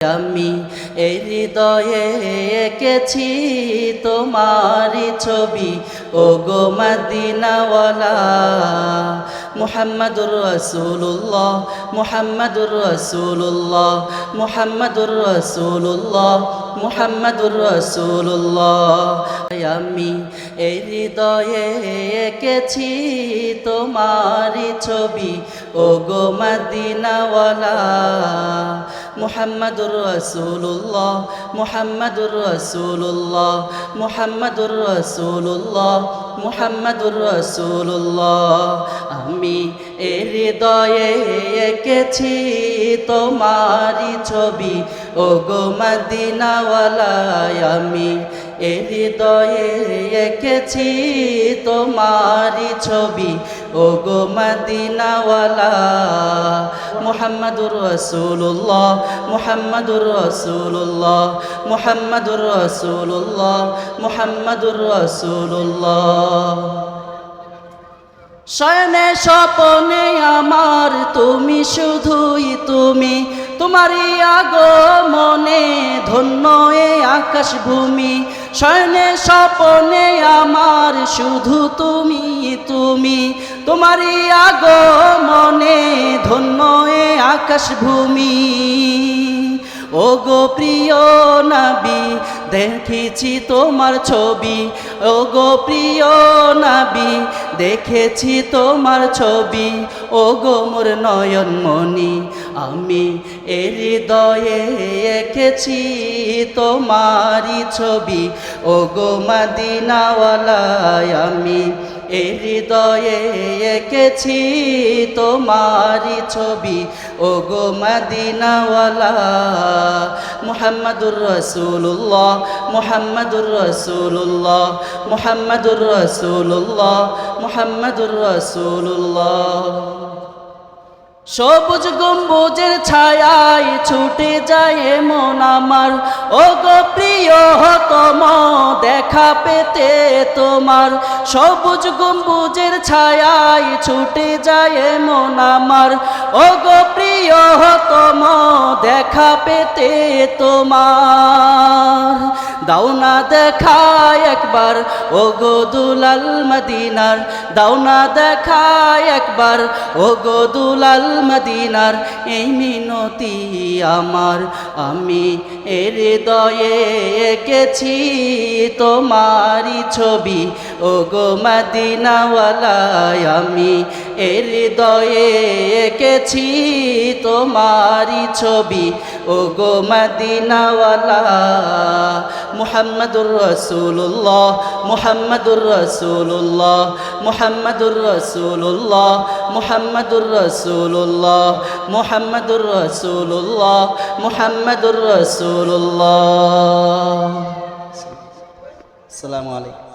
আমি হৃদয়ে এঁকেছি তোমারই ছবি। ও গো মদিনাওয়ালা, মুহাম্মাদুর রাসূলুল্লাহ মুহাম্মাদুর রাসূলুল্লাহ মুহাম্মাদুর রাসূলুল্লাহ মুহাম্মাদুর রাসূলুল্লাহ। আমি হৃদয়ে এঁকেছি তোমারই ছবি। ও গো মদিনাওয়ালা, মুহাম্মাদুর রাসূলুল্লাহ মুহাম্মাদুর রাসূলুল্লাহ মুহাম্মাদুর রাসূলুল্লাহ মুহাম্মাদুর রাসূলুল্লাহ, আমি এ হৃদয়ে এঁকেছি তোমারই ছবি। ও গো মদিনাওয়ালা আমি এ হৃদয়ে এঁকেছি তোমারই ছবি। ও গো মদিনাওয়ালা, মোহাম্মদুর রাসূলুল্লাহ, মুহাম্মাদুর রাসূলুল্লাহ মুহাম্মাদুর রাসূলুল্লাহ মুহাম্মাদুর রাসূলুল্লাহ। শয়নে স্বপনে আমার তুমি, শুধুই তুমি, তোমারই আগমনে আকাশ ভূমি শয়নে স্বপনে আমার শুধু তুমি তুমি। তোমারই আগমনে ধন্য এ আকাশ ভূমি ও গো প্রিয় নাবি, দেখেছি তোমার ছবি। ও গো প্রিয় নাবি, দেখেছি তোমার ছবি। ও গো মোর নয়নমণি আমি এর হৃদয়ে এঁকেছি তোমারই ছবি। ও গো মদিনাওয়ালায় আমি এ হৃদয়ে এঁকেছি তোমারই ছবি। ও গো মদিনাওয়ালা, মুহাম্মাদুর রাসূলুল্লাহ মুহাম্মাদুর রাসূলুল্লাহ মুহাম্মাদুর রাসূলুল্লাহ মুহাম্মাদুর রাসূলুল্লাহ। সবুজ গম্বুজের ছায়ায় ছুটে যায় মন আমার। ও গো প্রিয় তম দেখা পেতে তোমার। সবুজ গম্বুজের ছায়ায় ছুটে যায় মন আমার। ও গো প্রিয় তম দেখা পেতে তোমার। দাও না দেখা একবার ও গো দুলাল মদিনার। দাও না দেখা একবার ও গো দুলাল মদিনার। এই মিনতি আমার, আমি এর হৃদয়ে এঁকেছি তোমারই ছবি। ও গো মদিনাওয়ালায় আমি এর হৃদয়ে এঁকেছি তোমারই ছবি। ও গো মদিনাওয়ালা মুহাম্মাদুর রাসূলুল্লাহ মুহাম্মাদুর রাসূলুল্লাহ মুহাম্মাদুর রাসূলুল্লাহ মুহাম্মাদুর রাসূলুল্লাহ মুহাম্মাদুর রাসূলুল্লাহ মুহাম্মাদুর রাসূলুল্লাহ আসসালামু আলাইকুম